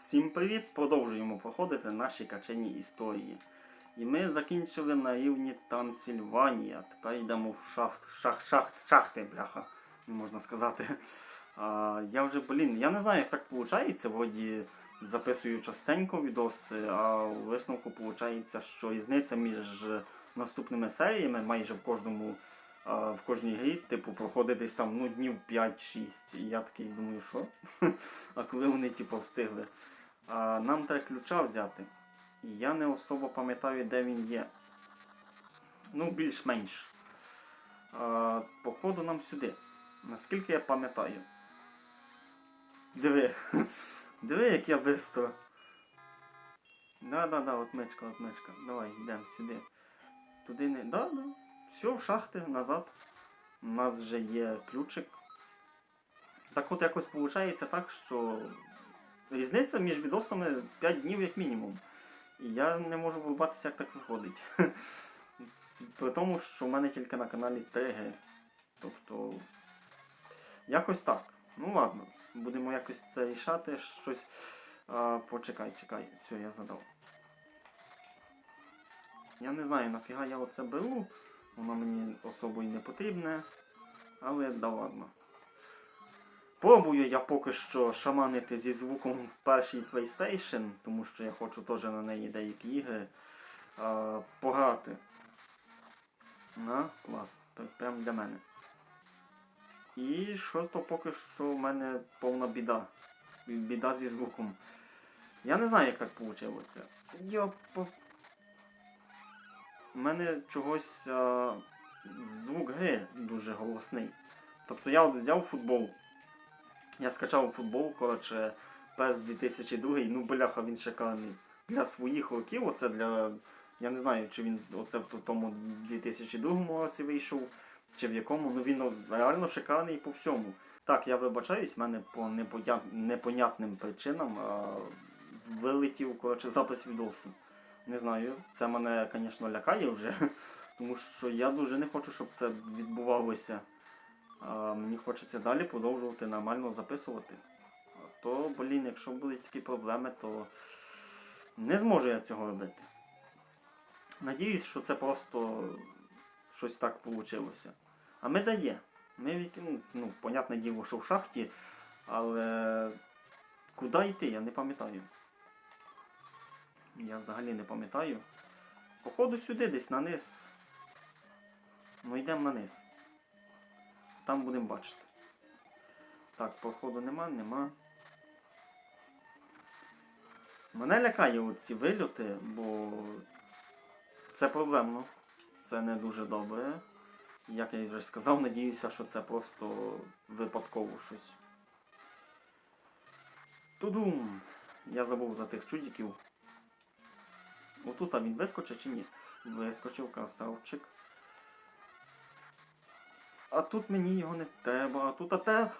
Всім привіт! Продовжуємо проходити наші качені історії. І ми закінчили на рівні Трансильванія. Тепер йдемо в шахт, шах, шахт, шахти, бляха, можна сказати. А, я вже, блін, я не знаю, як так виходить. Вроді записую частенько відоси, а у висновку виходить, що різниця між наступними серіями майже в кожному. В кожній грі, типу, проходить десь там ну, днів 5-6. І я такий думаю, що? А коли вони типу, встигли. А, нам треба ключа взяти. І я не особо пам'ятаю, де він є. Ну, більш-менш. Походу нам сюди. Наскільки я пам'ятаю. Диви. Диви, як я бистро. Да-да-да, отмичка, отмичка. Давай, йдемо сюди. Туди не. Да, да. Все, в шахти, назад. У нас вже є ключик. Так от якось виходить так, що різниця між відосами 5 днів як мінімум. І я не можу вибатися, як так виходить. При тому, що в мене тільки на каналі 3G. Тобто. Якось так. Ну ладно, будемо якось це рішати. Щось. А, почекай, чекай, все, я задав. Я не знаю, нафіга я оце беру. Воно мені особо і не потрібне. Але да ладно. Пробую я поки що шаманити зі звуком в першій PlayStation, тому що я хочу теж на неї деякі ігри а, пограти. На, клас, прям для мене. І що то поки що в мене повна біда. Біда зі звуком. Я не знаю, як так вийшло. Йопа. У мене чогось а, звук гри дуже голосний. Тобто я от взяв футбол. Я скачав футбол, коротше, PES 2002, ну бляха, він шикарний. Для своїх років, оце для. Я не знаю, чи він оце в тому 2002 році вийшов, чи в якому, ну він реально шикарний по всьому. Так, я вибачаюсь, в мене по непоня... непонятним причинам а, вилетів коротше, запис відосу. Не знаю, це мене, звісно, лякає вже, тому що я дуже не хочу, щоб це відбувалося. Мені хочеться далі продовжувати нормально записувати. То, блін, якщо будуть такі проблеми, то не зможу я цього робити. Надіюсь, що це просто щось так вийшло. А ми дає. Ми вік- ну, ну, понятне діло, що в шахті, але куди йти, я не пам'ятаю. Я взагалі не пам'ятаю. Походу сюди, десь на низ. Ну йдемо на низ. Там будемо бачити. Так, походу нема, нема. Мене лякає оці вильоти, бо це проблемно. Це не дуже добре. Як я вже сказав, надіюся, що це просто випадково щось. Тудум! Я забув за тих чудиків. Отут він вискочить чи ні? Вискочив красавчик. А тут мені його не треба, а тут а те.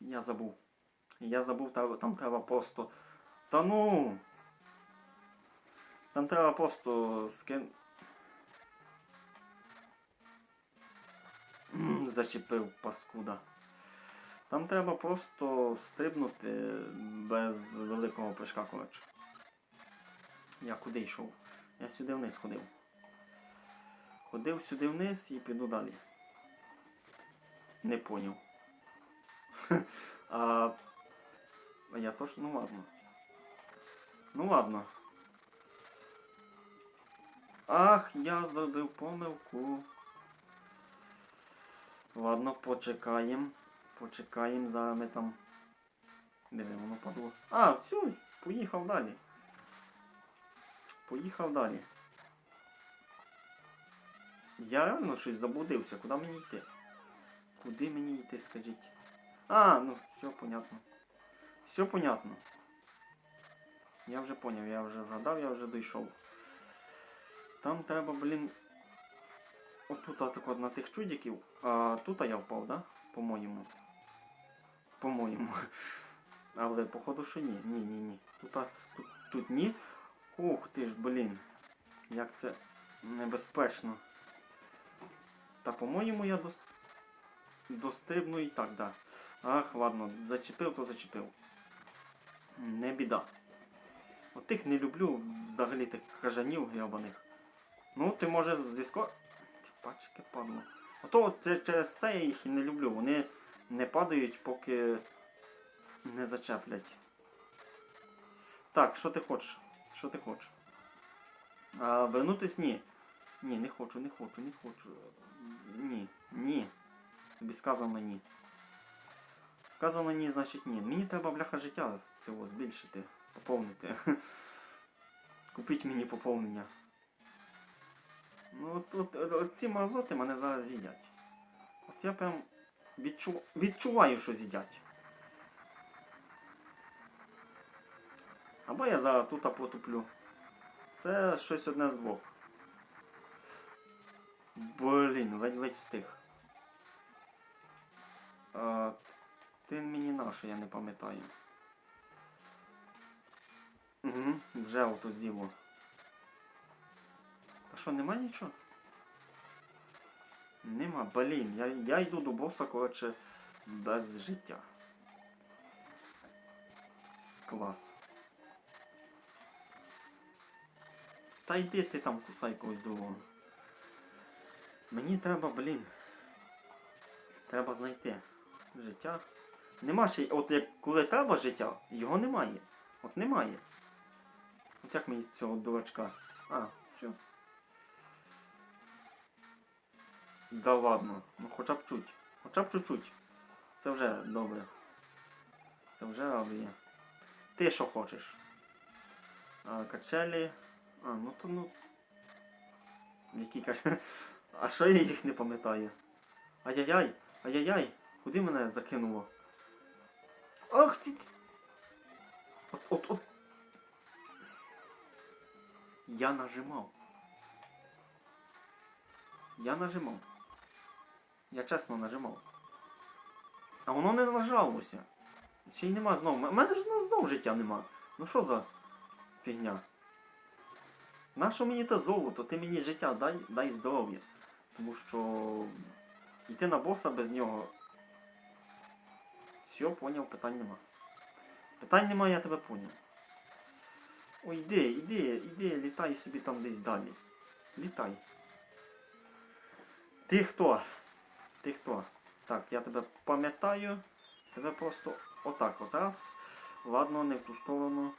Я забув. Я забув, там треба просто. Та ну. Там треба просто скин. Зачепив паскуда. Там треба просто стрибнути без великого прыжка, коротше. Я куди йшов? Я сюди вниз ходив. Ходив сюди вниз і піду далі. Не поняв. а, я точно, ну ладно. Ну ладно. Ах, я зробив помилку. Ладно, почекаємо. Почекаємо, зараз ми там. Де воно падло? А, все, поїхав далі. Поїхав далі. Я реально щось заблудився. Куди мені йти? Куди мені йти, скажіть? А, ну, все понятно. Все понятно. Я вже поняв, я вже згадав, я вже дійшов. Там треба, блін. Отут так от на тих чудиків. А тут я впав, да? По-моєму. По-моєму. Але походу що ні. Ні, ні, ні. Тут, тут, тут ні. Ух ти ж, блін. Як це небезпечно. Та по-моєму я дост... достигну і так, да. Ах, ладно, зачепив, то зачепив. не біда. От тих не люблю взагалі тих кажанів гребаних. Ну, ти може зв'язко. Ти пачки падло. Ото от через це я їх і не люблю. Вони не падають, поки не зачеплять. Так, що ти хочеш? Що ти хочеш? А, вернутись ні. Ні, не хочу, не хочу, не хочу. Ні, ні. Тобі сказано ні. Сказано ні, значить ні. Мені треба бляха життя цього збільшити, поповнити. Купіть мені поповнення. Ну от, от, от, ці мазоти мене зараз з'їдять. От я прям відчу... відчуваю, що з'їдять. Або я зараз тут потуплю. Це щось одне з двох. Блін, ледь-ледь встиг. А, ти мені наше, я не пам'ятаю. Угу, вже ото зіло. А що, нема нічого? Нема, блін, я, я йду до боса, коротше, без життя. Клас. Та йди ти там кусай когось другого. Мені треба, блін. Треба знайти життя. Нема ще, от як коли треба життя, його немає. От немає. От як мені цього дурачка. А, все. Да ладно, ну хоча б чуть. Хоча б чуть-чуть. Це вже добре. Це вже радує. Ти що хочеш? А, качелі. А, ну то ну. Які качелі? А що я їх не пам'ятаю? Ай-яй-яй! Ай-яй-яй! Куди мене закинуло? Ах ти! От, от, от. Я нажимав. Я нажимав. Я чесно нажимав. А воно не нажалося. Ще й нема знову. У мене ж знов життя нема. Ну що за фігня? Нащо мені те золото? Ти мені життя дай, дай здоров'я. Тому що йти на боса без нього. Все, поняв, питань нема. Питань нема, я тебе поняв. Ой, іди, іди, іди, літай собі там десь далі. Літай. Ти хто? Ти хто? Так, я тебе пам'ятаю. Тебе просто отак от раз. Ладно, не в ту сторону.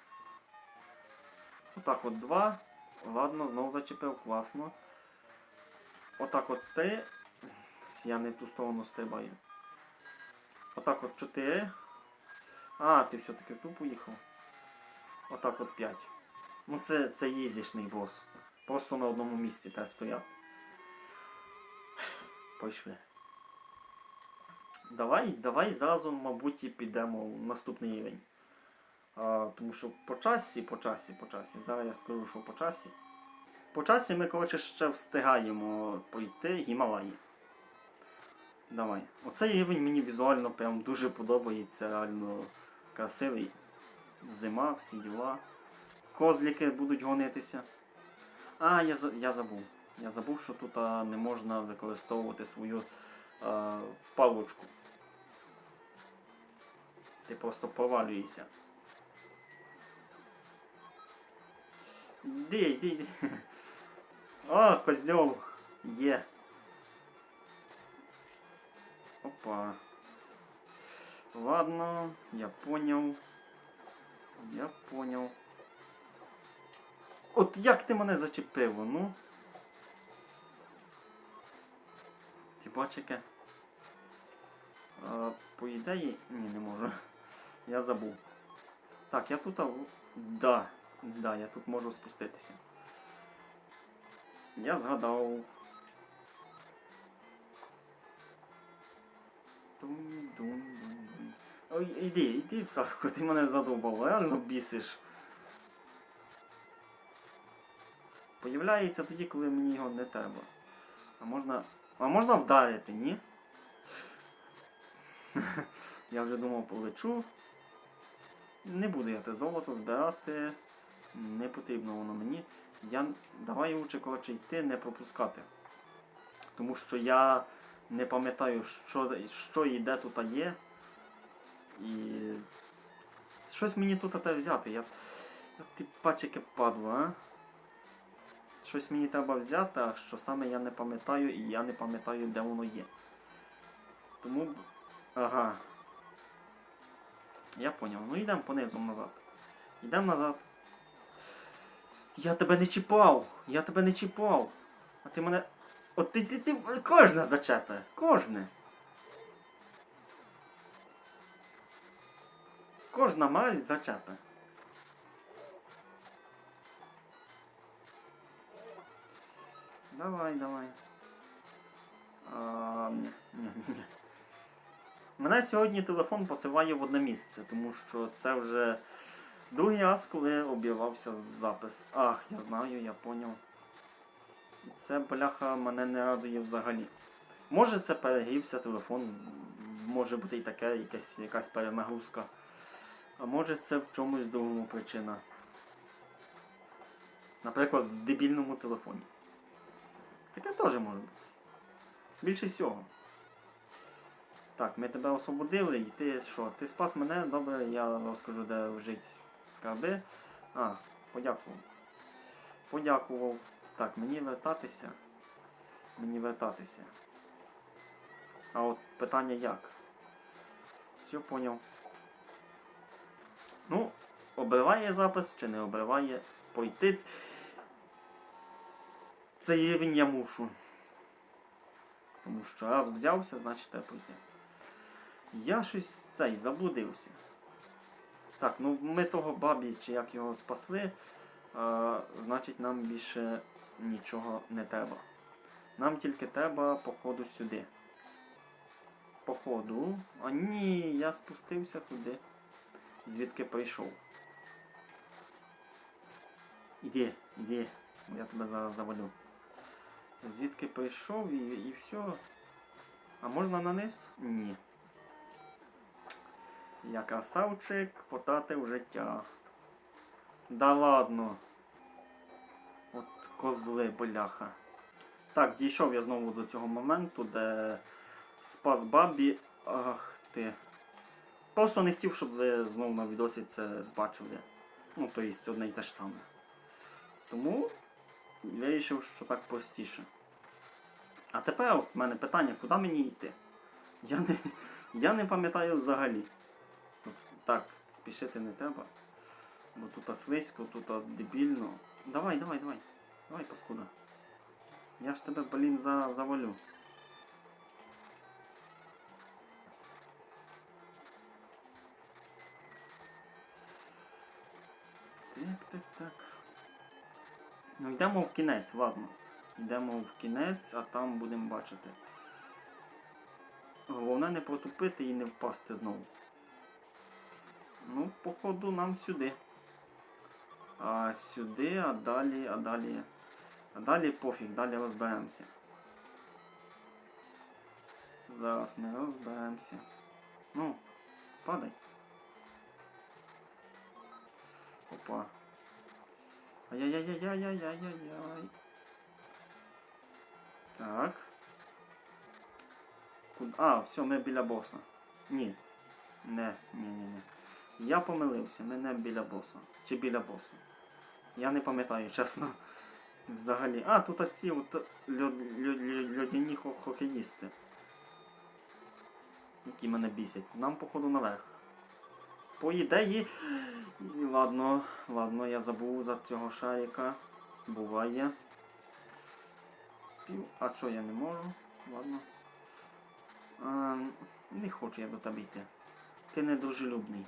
Отак от два. Ладно, знову зачепив, класно. Отак от три. Я не в ту сторону стрибаю. Отак от 4. А, ти все-таки в ту поїхав. Отак от 5. Ну це, це їздішний бос. Просто на одному місці так стояти. Пішли. Давай, давай зразу, мабуть, і підемо в наступний рівень. А, тому що по часі, по часі, по часі. Зараз я скажу, що по часі. По часі ми, коротше, ще встигаємо пройти Гімалаї. Давай. Оцей рівень мені візуально прям дуже подобається, реально красивий. Зима, всі діла. Козліки будуть гонитися. А, я, я забув. Я забув, що тут а, не можна використовувати свою а, палочку. Ти просто провалюєшся. Йди, йди. О, козьол! Є. Опа. Ладно, я понял. Я понял. От як ти мене зачепило, ну? Ти бачиш яке? По ідеї... Ні, не можу. Я забув. Так, я тут... Да, да, я тут можу спуститися. Я згадав. Тум-дум-дум-дум. Ой, іди, іди в сарку, ти мене задовбав, реально бісиш. Появляється тоді, коли мені його не треба. А можна. А можна вдарити, ні? я вже думав полечу. Не буду я те золото збирати. Не потрібно воно мені. Я давай лучше коротше йти, не пропускати. Тому що я не пам'ятаю, що, що і де тут є. І щось мені тут те взяти. Я, ти пачики падло, а? Щось мені треба взяти, а що саме я не пам'ятаю, і я не пам'ятаю, де воно є. Тому. Ага. Я поняв. Ну йдемо понизу назад. Йдемо назад. Я тебе не чіпав! Я тебе не чіпав! А ти мене. От ти ти, ти кожне зачепе! Кожне! Кожна мазь зачепе. Давай, давай. А, ні, ні, ні. Мене сьогодні телефон посилає в одне місце, тому що це вже другий раз, коли обірвався запис. Ах, я знаю, я поняв. Це бляха мене не радує взагалі. Може це перегрівся телефон, може бути і таке, якась, якась перенагрузка. А може це в чомусь другому причина. Наприклад, в дебільному телефоні. Таке теж може бути. Більше всього. Так, ми тебе освободили, і ти що? Ти спас мене, добре, я розкажу, де лежить скарби. А, подякував. Подякував. Так, мені вертатися. Мені вертатися. А от питання як? Все поняв. Ну, обриває запис чи не обриває. Пойти. ц- Цей рівень я мушу. Тому що раз взявся, значить треба пройти. Я щось цей заблудився. Так, ну ми того бабі, чи як його спасли, а, значить нам більше нічого не треба. Нам тільки треба походу сюди. Походу. А ні, я спустився туди, звідки прийшов. Іди, іди, я тебе зараз завалю. Звідки прийшов і, і все. А можна на? Ні. Я красавчик, потратив життя. Да ладно. От козли, бляха. Так, дійшов я знову до цього моменту, де спас бабі. Ах ти. Просто не хотів, щоб ви знову на відосі це бачили. Ну, то є одне і те ж саме. Тому вирішив, що так простіше. А тепер от в мене питання, куди мені йти? Я не, я не пам'ятаю взагалі. Так, спішити не треба. Бо тут слизько, тут дебільно. Давай, давай, давай. Давай, паскуда. Я ж тебе, блін, за, завалю. Так, так, так. Ну йдемо в кінець, ладно. Йдемо в кінець, а там будемо бачити. Головне не протупити і не впасти знову. Ну, походу, нам сюди. А сюди, а далі, а далі. А далі пофіг, далі розберемося. Зараз ми розберемося. Ну, падай. Опа. Ай-яй-яй-яй-яй-яй-яй-яй. Так. Куд... А, все, ми біля боса. Ні. Не, ні, ні, ні. Я помилився, ми не біля боса. Чи біля боса. Я не пам'ятаю, чесно. Взагалі. А, тут оці от льод, льод, льод, льодяні хо- хокеїсти. Які мене бісять. Нам, походу, наверх. По ідеї. Ладно, ладно, я забув за цього шарика. Буває. Пів. А що я не можу? Ладно. А, не хочу я до тебе йти. Ти недружелюбний.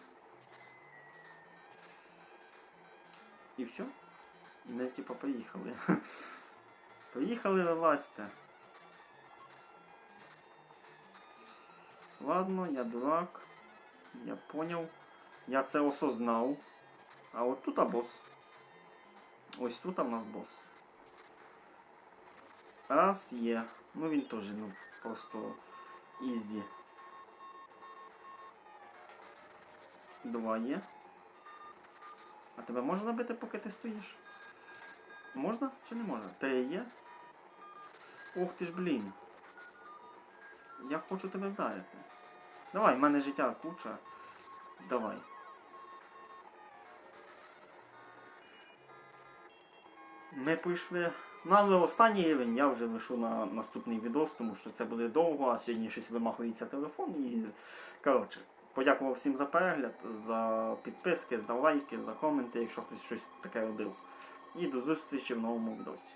І все? І ми типу поїхали. Поїхали вилазьте. Ладно, я дурак. Я поняв. Я це осознав. А от тут а бос. Ось тут а в нас бос. Раз є. Ну він теж, ну, просто ізі. Два є. А тебе можна бити, поки ти стоїш? Можна чи не можна? Те є? Ох ти ж блін. Я хочу тебе вдарити. Давай, в мене життя куча. Давай. Ми пішли. Ну, але останній рівень я вже лишу на наступний відос, тому що це буде довго, а сьогодні щось вимахується телефон і... коротше подякував всім за перегляд, за підписки, за лайки, за коменти, якщо хтось щось таке робив. І до зустрічі в новому відосі.